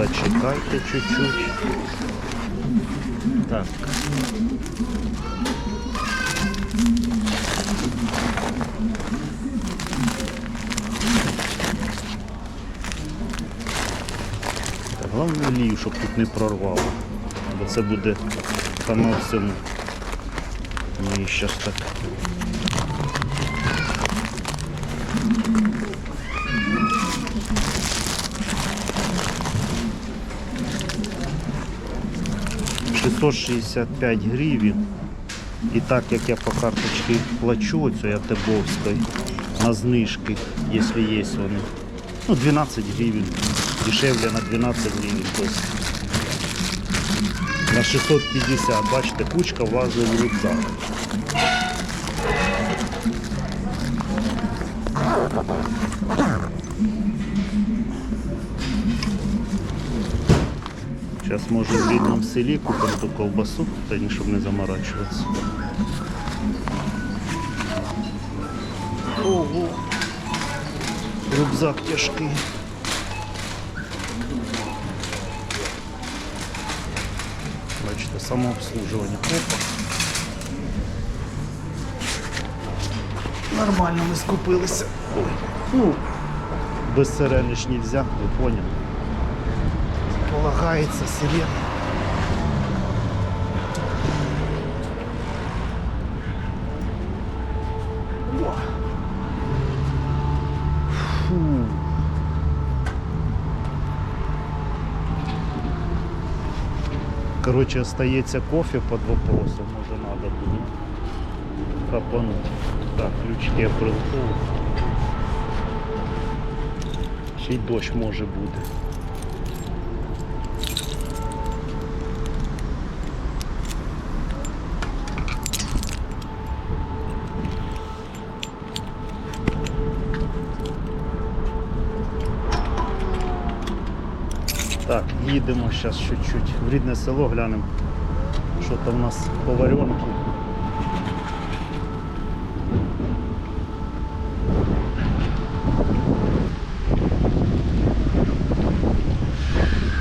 Зачекайте чуть-чуть. Так. Головне олію, щоб тут не прорвало. Бо це буде хана всьому. Мені щас так. Шістсот шістдесят п'ять гривень. І так як я по карточці плачу, оцю Ятебовської, на знижки, якщо є вони. Ну, 12 гривень. Дешевле на 12 гривень. Тобто на 650, бачите, кучка влазить в рюкзак. Зараз може в рідному селі купимо ту ковбасу, та ні, щоб не заморачуватися. Ого! Рюкзак тяжкий. Бачите, самообслуживання копа. Нормально ми скупилися. Ой. Ну, без сирени ж нельзя, ви поняли. Полагається сирена. О. Фу. Короче, остається кофе під вопросом, може надо буде капануть. Так, ключки я приготував. Ще й дощ може бути. Так, їдемо зараз чуть-чуть в рідне село глянемо, що там у нас по варіонку.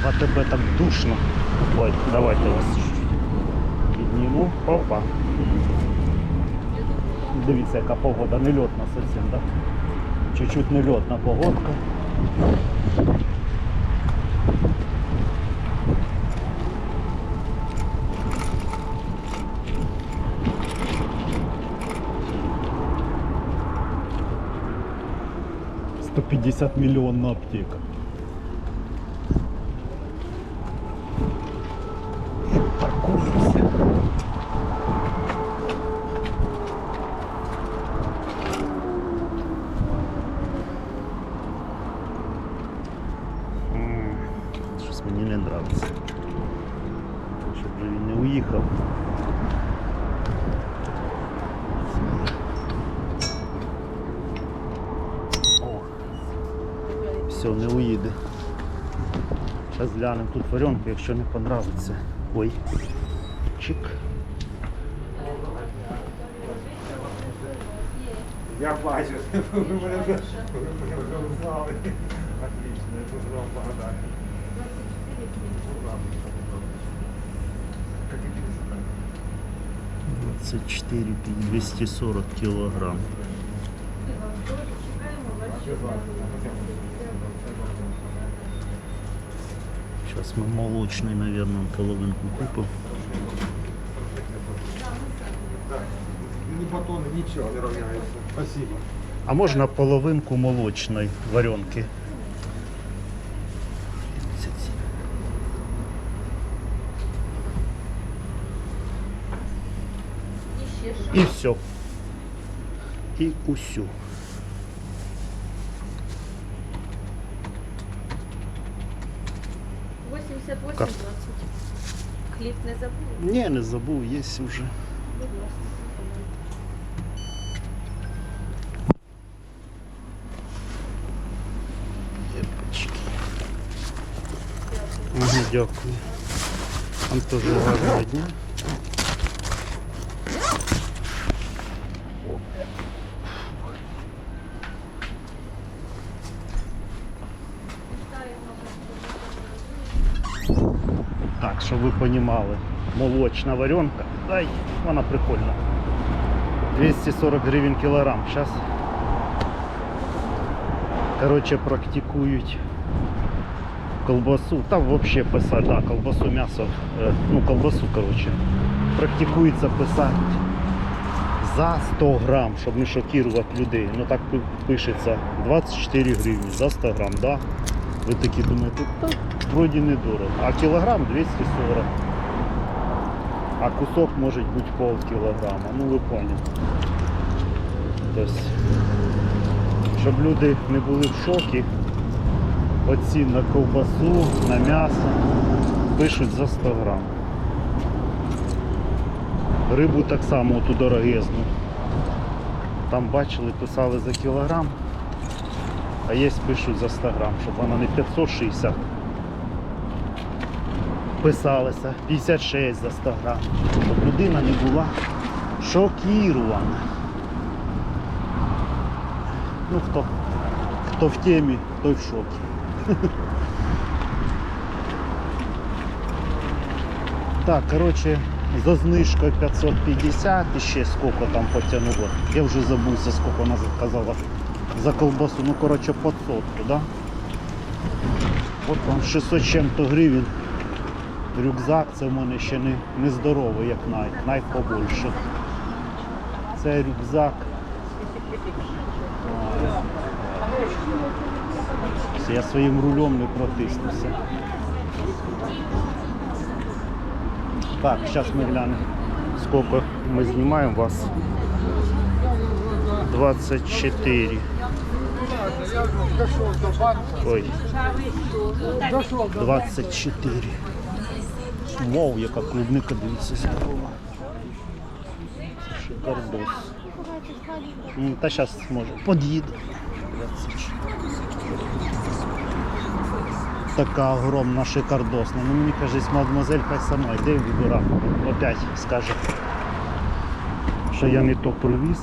А тебе так душно. Ой, давайте вас підніму. Опа. Дивіться, яка погода, не льотна зовсім, так? Чуть-чуть не льотна погодка. Сто пятьдесят миллионная аптека. Все, не уїде. Зараз глянемо тут варенку, якщо не понравиться. Ой. Чик. Я бачу, ви мене вже узнали. Отлично, я дуже вам благодарен. Как и пишут, 24 240 килограмм. Сейчас мы молочный, наверное, половинку купим. Ни батоны, ничего не равняется. Спасибо. А можно половинку молочной варенки? И все. И кусю. 58-20. Кліп не забув? Ні, не забув, є вже. Угу, дякую. Вам теж гарного дня. Так, щоб ви розуміли, молочна варенка. Ай, вона прикольна. 240 гривень кілограм. Зараз, коротше, практикують колбасу. Там взагалі писати, да, колбасу, м'ясо, е, ну колбасу, коротше. Практикується писати за 100 грам, щоб не шокувати людей. Ну так пи- пишеться 24 гривні за 100 грам, да? Ви такі думаєте, так, вроді недорого. А кілограм 240. А кусок може бути пол кілограма. Ну ви поняли. Тобто, щоб люди не були в шокі, оці на ковбасу, на м'ясо пишуть за 100 грам. Рибу так само ту дорогезну. Там бачили, писали за кілограм, а є пишуть за 100 грам, щоб вона не 560 писалася, 56 за 100 грам, щоб людина не була шокірована. Ну хто, хто в темі, той в шокі. Так, коротше, за знижкою 550 і ще скільки там потягнуло. Я вже забувся, скільки вона заказала за колбасу. Ну, коротше, по сотку, да? От там 600 чим-то гривень. Рюкзак це в мене ще не, не здоровий, як Nike. Nike побольше. Це рюкзак. Все, Я своїм рулем не протиснуся. Так, сейчас мы глянем, сколько мы снимаем вас. 24. Ой. 24. Вау, яка клубника дивіться здорова. Шикардос. Та зараз може. Под'їду. 24. Така огромна шикардосна. Ну мені кажеться, мадемуазель хай сама йде і вибира. Опять скаже, що я не то привіз.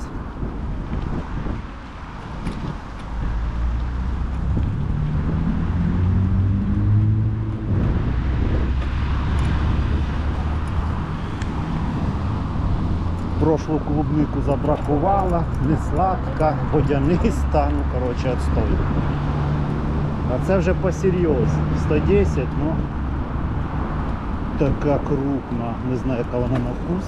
Прошлу клубнику забракувала, не сладка, водяниста, ну коротше отстой. А це вже посерйозно. 110, ну така крупна. Не знаю, яка вона на вкус.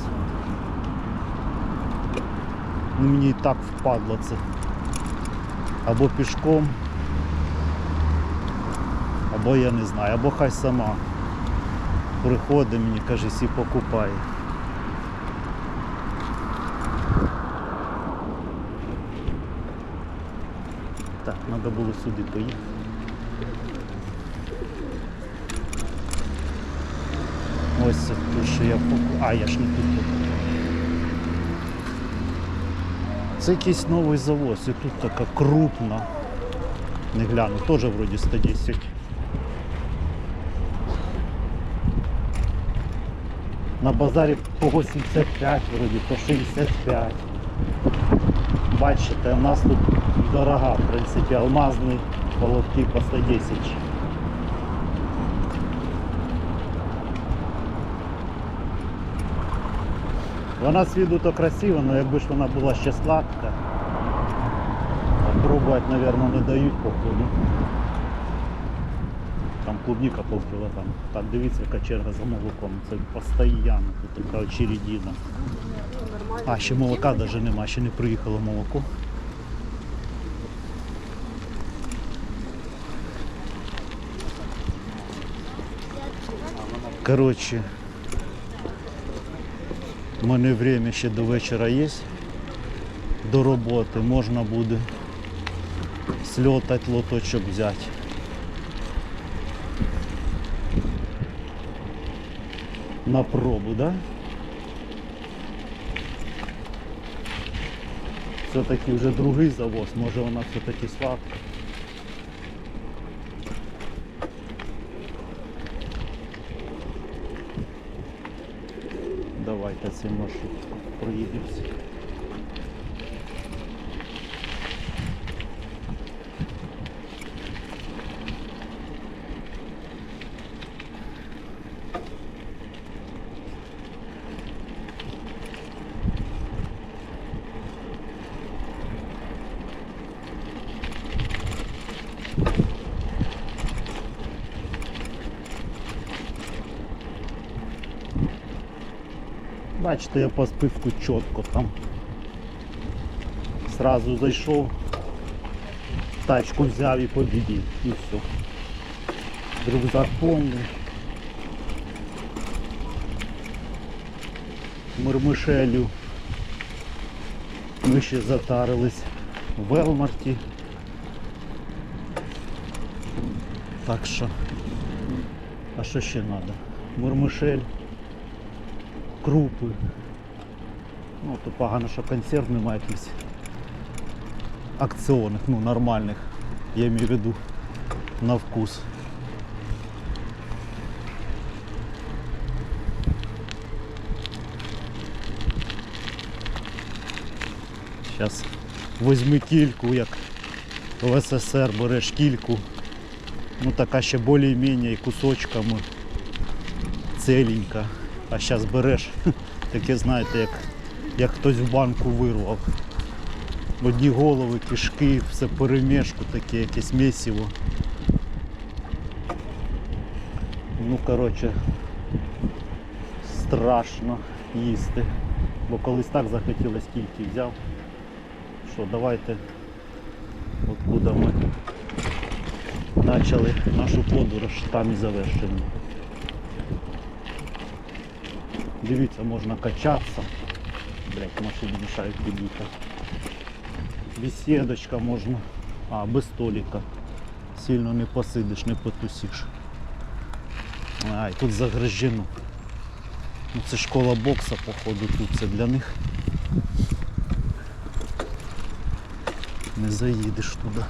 Ну, мені і так впадло це. Або пішком, або я не знаю, або хай сама приходить мені, каже, сі покупає. Треба було сюди поїхати. Ось це те, що я покупив. А, я ж не тут покупив. Це якийсь новий завоз, і тут така крупна. Не гляну, теж вроді 110. На базарі по 85, вроді по 65. Бачите, у нас тут дорога, в принципі, алмазний половки по 110. Вона з виду то красива, але якби ж вона була ще сладка. Пробувати, мабуть, не дають походу. Там клубника полкіла там. Так, дивіться, яка черга за молоком. Це постійно, тут така очередина. А, ще молока навіть нема, ще не приїхало молоко. Коротше, у мене время ще до вечора є. До роботи можна буде сльотати лоточок взяти. На пробу, да? Все-таки вже другий завоз, може вона все-таки сладка. Давайте цей маршрут проїдемося. Бачите, я по списку чітко там. Сразу зайшов, тачку взяв і побідів. І все. Рюкзак повний. Мирмишелю. Ми ще затарились в Велмарті. Так що. А що ще треба? Мурмишель, крупи. Ну, то погано, що консерв немає якихось акціонних, ну нормальних. Я маю в виду на вкус. Зараз візьми кільку, як в СССР береш кільку. Ну така ще більш-менш і кусочками целенька. А зараз береш таке, знаєте, як, як хтось в банку вирвав. Одні голови, кишки, все перемішку, таке якесь місиво. Ну, коротше, страшно їсти. Бо колись так захотілося кільки взяв. Що, давайте, откуда ми почали нашу подорож, там і завершимо. Дивіться, можна качатися. Блять, машини мішають під'їхати. Беседочка можна. А, без столика. Сильно не посидиш, не потусиш. Ай, тут загрожено. Ну, це школа бокса, походу, тут це для них. Не заїдеш туди.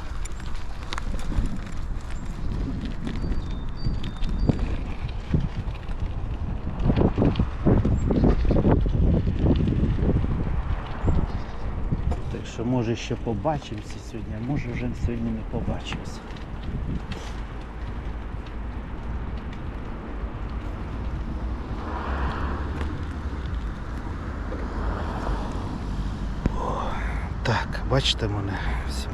Так що може ще побачимося сьогодні, а може вже сьогодні не побачимося. Так, бачите мене. Всім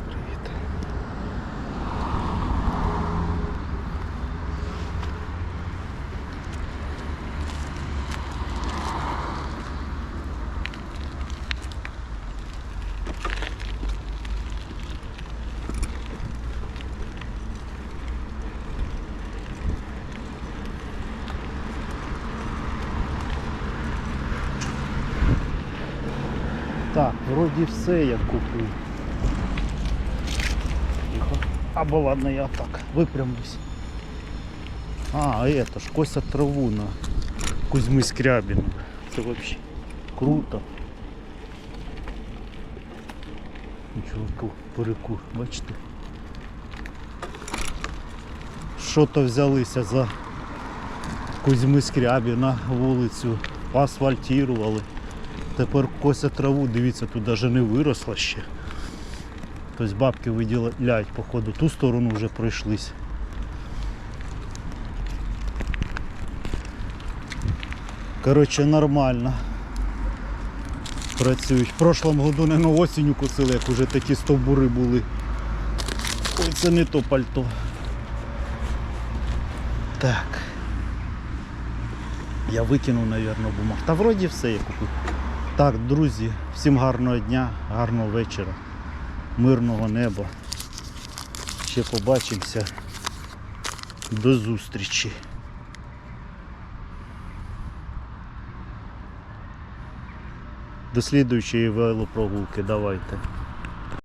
Так, вроді все я купив. Тихо. Або ладно, я так випрямлюсь. А, это ж Костя траву на Кузьми Скрябіна. Це вообще круто. Нічого перекур, бачите? Що то взялися за Кузьми Скрябіна вулицю, поасфальтували. Тепер кося траву, дивіться, тут навіть не виросла ще. Тобто бабки виділяють, походу, ту сторону вже пройшлись. Коротше, нормально. Працюють. В прошлому году не на осінню косили, як вже такі стовбури були. Ой, це не то пальто. Так. Я викинув, мабуть, бумаг. Та вроді все я купив. Так, друзі, всім гарного дня, гарного вечора, мирного неба. Ще побачимося. До зустрічі. До слідуючої велопрогулки. Давайте.